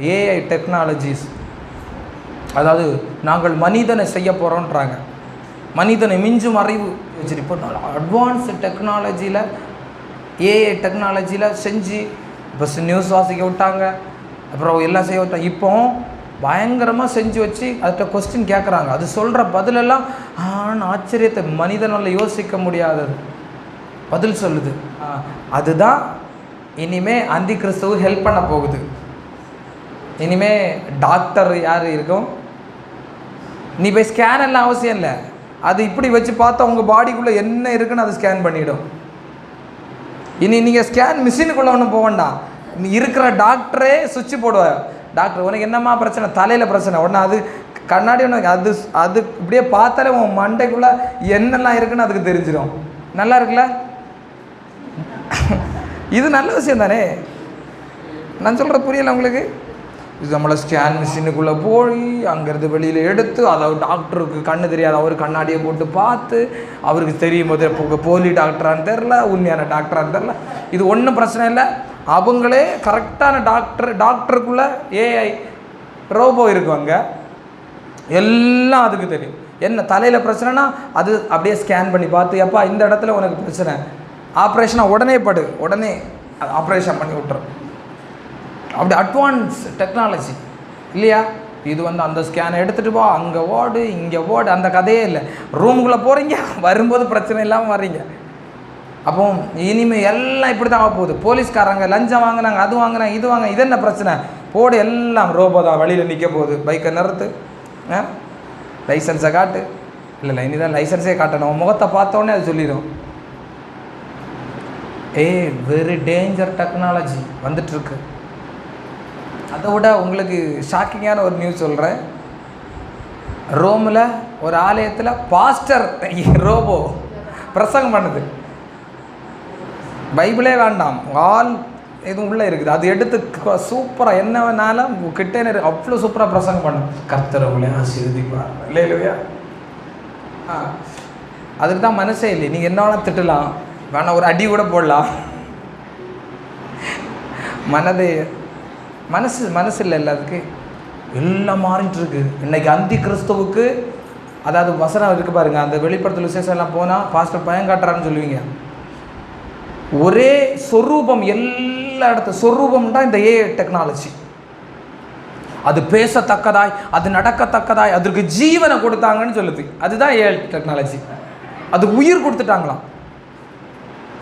AI technologies அதாவது நாங்கள் மனிதனை செய்ய போகிறோன்றாங்க மனிதனை மிஞ்சும் அறிவு வச்சுருப்போம் அட்வான்ஸு டெக்னாலஜியில் ஏஐ டெக்னாலஜியில் செஞ்சு இப்போ நியூஸ் வாசிக்க விட்டாங்க. அப்புறம் எல்லாம் செய்ய விட்டாங்க இப்போ பயங்கரமாக செஞ்சு வச்சு அதுகிட்ட கொஸ்டின் கேட்குறாங்க அது சொல்கிற பதிலெல்லாம் ஆனால் ஆச்சரியத்தை மனிதனால் யோசிக்க முடியாதது. பதில் சொல்லுது. ஆ, அதுதான் இனிமே அந்தி கிறிஸ்தவ ஹெல்ப் பண்ண போகுது. இனிமேல் டாக்டர் யார் இருக்கும்? நீ போய் ஸ்கேன் எல்லாம் அவசியம் இல்லை. அது இப்படி வச்சு பார்த்தா உங்கள் பாடிக்குள்ளே என்ன இருக்குன்னு அதை ஸ்கேன் பண்ணிவிடும் இனி நீங்கள் ஸ்கேன் மிஷினுக்குள்ளே ஒன்றும் போக வேண்டாம். நீ இருக்கிற டாக்டரே சுவிட்ச் போடுவார். டாக்டர் உனக்கு என்னம்மா பிரச்சனை? தலையில் பிரச்சனை. உடனே அது கண்ணாடி உனக்கு அது அது இப்படியே பார்த்தாலே உன் மண்டைக்குள்ளே என்னெல்லாம் இருக்குன்னு அதுக்கு தெரிஞ்சிடும் நல்லா இருக்குல்ல? இது நல்ல விஷயம் தானே? நான் சொல்கிற புரியல உங்களுக்கு? இது நம்மளை ஸ்கேன் மிஷினுக்குள்ளே போய் அங்கேருந்து வெளியில் எடுத்து அதை டாக்டருக்கு கண்ணு தெரியாது அவர் கண்ணாடியை போட்டு பார்த்து அவருக்கு தெரியும் போது இப்போ போலி டாக்டரான்னு தெரில உண்மையான டாக்டரான்னு தெரில இது ஒன்றும் பிரச்சனை இல்லை. அவங்களே கரெக்டான டாக்டர் டாக்டருக்குள்ளே ஏஐ ரோபோ இருக்குவாங்க எல்லாம் அதுக்கு தெரியும். என்ன தலையில் பிரச்சனைனா அது அப்படியே ஸ்கேன் பண்ணி பார்த்து எப்பா இந்த இடத்துல உனக்கு பிரச்சனை. ஆப்ரேஷனாக உடனே படு. உடனே ஆப்ரேஷன் பண்ணி விட்டுரும். அப்படி அட்வான்ஸ் டெக்னாலஜி இல்லையா? இது வந்து அந்த ஸ்கேனை எடுத்துகிட்டு போ அங்கே ஓடு இங்கே ஓடு அந்த கதையே இல்லை. ரூமுக்குள்ளே போகிறீங்க வரும்போது பிரச்சனை இல்லாமல் வர்றீங்க. அப்போ இனிமேல் எல்லாம் இப்படி தான் ஆக போகுது. போலீஸ்காரங்க லஞ்சம் வாங்கினாங்க அது வாங்கினாங்க இது வாங்க இது என்ன பிரச்சனை? போடு எல்லாம் ரோபோ தான் வழியில் நிற்க போகுது. பைக்கை நிறுத்து. ஆ? லைசன்ஸை காட்டு. இல்லை இல்லை இனி தான் லைசன்ஸே காட்டணும். முகத்தை பார்த்தோன்னே அது சொல்லிடும். ஏ வெரி டேஞ்சர் டெக்னாலஜி வந்துட்டுருக்கு அதை விட உங்களுக்கு ஷாக்கிங்கான ஒரு நியூஸ் சொல்கிறேன் ரோமில் ஒரு ஆலயத்தில் பாஸ்டர் ரோபோ பிரசங்கம் பண்ணுது. பைபிளே வேண்டாம். ஆல் எதுவும் உள்ளே இருக்குது. அது எடுத்து சூப்பராக என்ன வேணாலும் கிட்டே அவ்வளோ சூப்பராக பிரசங்கம் பண்ணும். கர்த்தர் ஆசீர்வதிப்பார். இல்லை இல்லையா ஆ. அதுக்கு தான் மனசே இல்லை நீங்கள் என்ன வேணால் திட்டலாம். வேணால் ஒரு அடி கூட போடலாம். மனதை மனசு மனசு இல்லை எல்லாத்துக்கு எல்லாம் மாறிட்டு இருக்கு இன்னைக்கு அந்தி கிறிஸ்துவுக்கு அதாவது வசனம் இருக்கு பாருங்க அந்த வெளிப்படத்தில் விசேஷம் எல்லாம் போனால் பாஸ்டர் பயம் காட்டுறான்னு சொல்லுவீங்க. ஒரே சொரூபம் எல்லா இடத்த சொரூபம் தான் இந்த ஏ டெக்னாலஜி அது பேசத்தக்கதாய் அது நடக்கத்தக்கதாய் அதற்கு ஜீவனை கொடுத்தாங்கன்னு சொல்லுது. அதுதான் ஏ டெக்னாலஜி அது உயிர் கொடுத்துட்டாங்களாம்.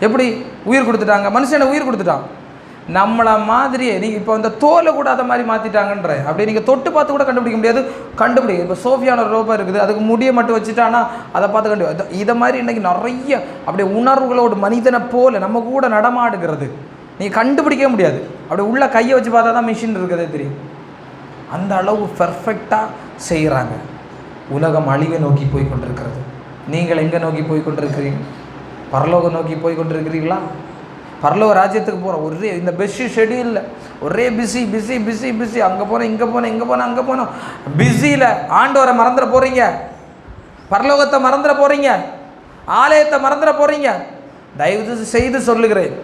எப்படி? உயிர் கொடுத்துட்டாங்க. மனுஷனை உயிர் கொடுத்துட்டான்? நம்மளை மாதிரியே நீங்கள் இப்போ இந்த தோலை கூட அதை மாதிரி மாற்றிட்டாங்கன்ற அப்படி நீங்கள் தொட்டு பார்த்து கூட கண்டுபிடிக்க முடியாது. கண்டுபிடிக்க இப்போ சோஃபியான ரோபா இருக்குது அதுக்கு முடியை மட்டும் வச்சுட்டானா அதை பார்த்து கண்டு இதை மாதிரி இன்றைக்கி நிறைய அப்படியே உணர்வுகளோடு மனிதனை போல நம்ம கூட நடமாடுகிறது. நீங்கள் கண்டுபிடிக்கவே முடியாது. அப்படி உள்ள கையை வச்சு பார்த்தா தான் மிஷின் இருக்கிறதே தெரியும். அந்த அளவு பெர்ஃபெக்டாக செய்கிறாங்க உலகம் அழிவை நோக்கி போய் கொண்டிருக்கிறது. நீங்கள் எங்கே நோக்கி போய் கொண்டிருக்கிறீங்க? பரலோகம் நோக்கி போய் கொண்டிருக்கிறீங்களா பரலோக ராஜ்யத்துக்கு போகிறோம் ஒரே இந்த பெஸ்ட் ஷெடியூலில் ஒரே பிஸி பிஸி பிஸி பிஸி அங்கே போனோம் இங்கே போனோம் இங்கே போனோம் அங்கே போனோம் பிஸியில் ஆண்டவரை மறந்துட போகிறீங்க பரலோகத்தை மறந்துட போகிறீங்க ஆலயத்தை மறந்துட போகிறீங்க தயவு செய்து சொல்லுகிறேன்.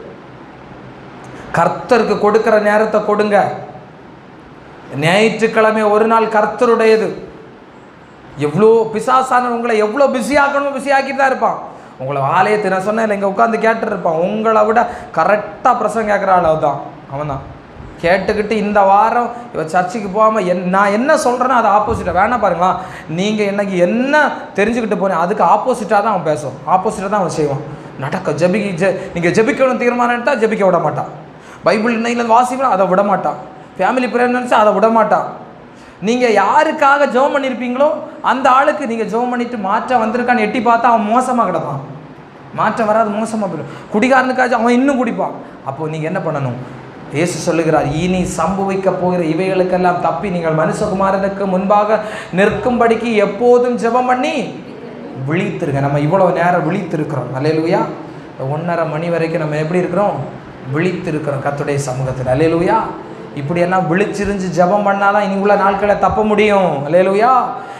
கர்த்தருக்கு கொடுக்குற நேரத்தை கொடுங்க. ஞாயிற்றுக்கிழமை ஒரு நாள் கர்த்தருடையது. எவ்வளோ பிசாசான உங்களை எவ்வளோ பிஸி பிஸியாக்கிட்டு பிஸி ஆக்கிட்டு தான் இருப்பான். உங்களை ஆலயத்தை நான் சொன்னேன் இங்கே உட்காந்து கேட்டுருப்பான். உங்களை விட கரெக்டாக பிரசவம் கேட்குற ஆள் தான் அவன் தான் கேட்டுக்கிட்டு இந்த வாரம் இவன் சர்ச்சுக்கு போகாமல் என் நான் என்ன சொல்கிறேனோ அது ஆப்போசிட்டாக வேணா பாருங்களா நீங்கள் என்னைக்கு என்ன தெரிஞ்சுக்கிட்டு போனேன் அதுக்கு ஆப்போசிட்டாக தான் அவன் பேசுவான். ஆப்போசிட்டாக தான் அவன் செய்வான். நடக்க ஜபிக்க ஜெ நீங்கள் ஜபிக்கணும் தீர்மானம் எடுத்தால் ஜபிக்க விட மாட்டான். பைபிள் இன்னையில் வாசிக்கணும் அதை விட மாட்டான். ஃபேமிலி ப்ரேயர் நினச்சா அதை விட மாட்டான். நீங்கள் யாருக்காக ஜெபம் பண்ணியிருப்பீங்களோ அந்த ஆளுக்கு நீங்கள் ஜெபம் பண்ணிட்டு மாற்றம் வந்திருக்கான்னு எட்டி பார்த்தா அவன் மோசமாக கிடப்பான். மாற்றம் வராது மோசமாக போயிடும். குடிகாரனுக்காச்சும் அவன் இன்னும் குடிப்பான். அப்போ நீங்கள் என்ன பண்ணணும்? இயேசு சொல்லுகிறார் இனி சம்பவிக்க போகிற இவைகளுக்கெல்லாம் தப்பி நீங்கள் மனுஷகுமாரனுக்கு முன்பாக நிற்கும்படிக்கு எப்போதும் ஜெபம் பண்ணி விழித்திருங்க. நம்ம இவ்வளோ நேரம் விழித்திருக்கிறோம். அல்லேலூயா. ஒன்றரை மணி வரைக்கும் நம்ம எப்படி இருக்கிறோம்? விழித்திருக்கிறோம் கத்துடைய சமூகத்தில். அல்லேலூயா. இப்படியெல்லாம் விழிச்சிருந்து ஜெபம் பண்ணாதான் இனி உள்ள நாட்களை தப்ப முடியும். அல்லேலூயா.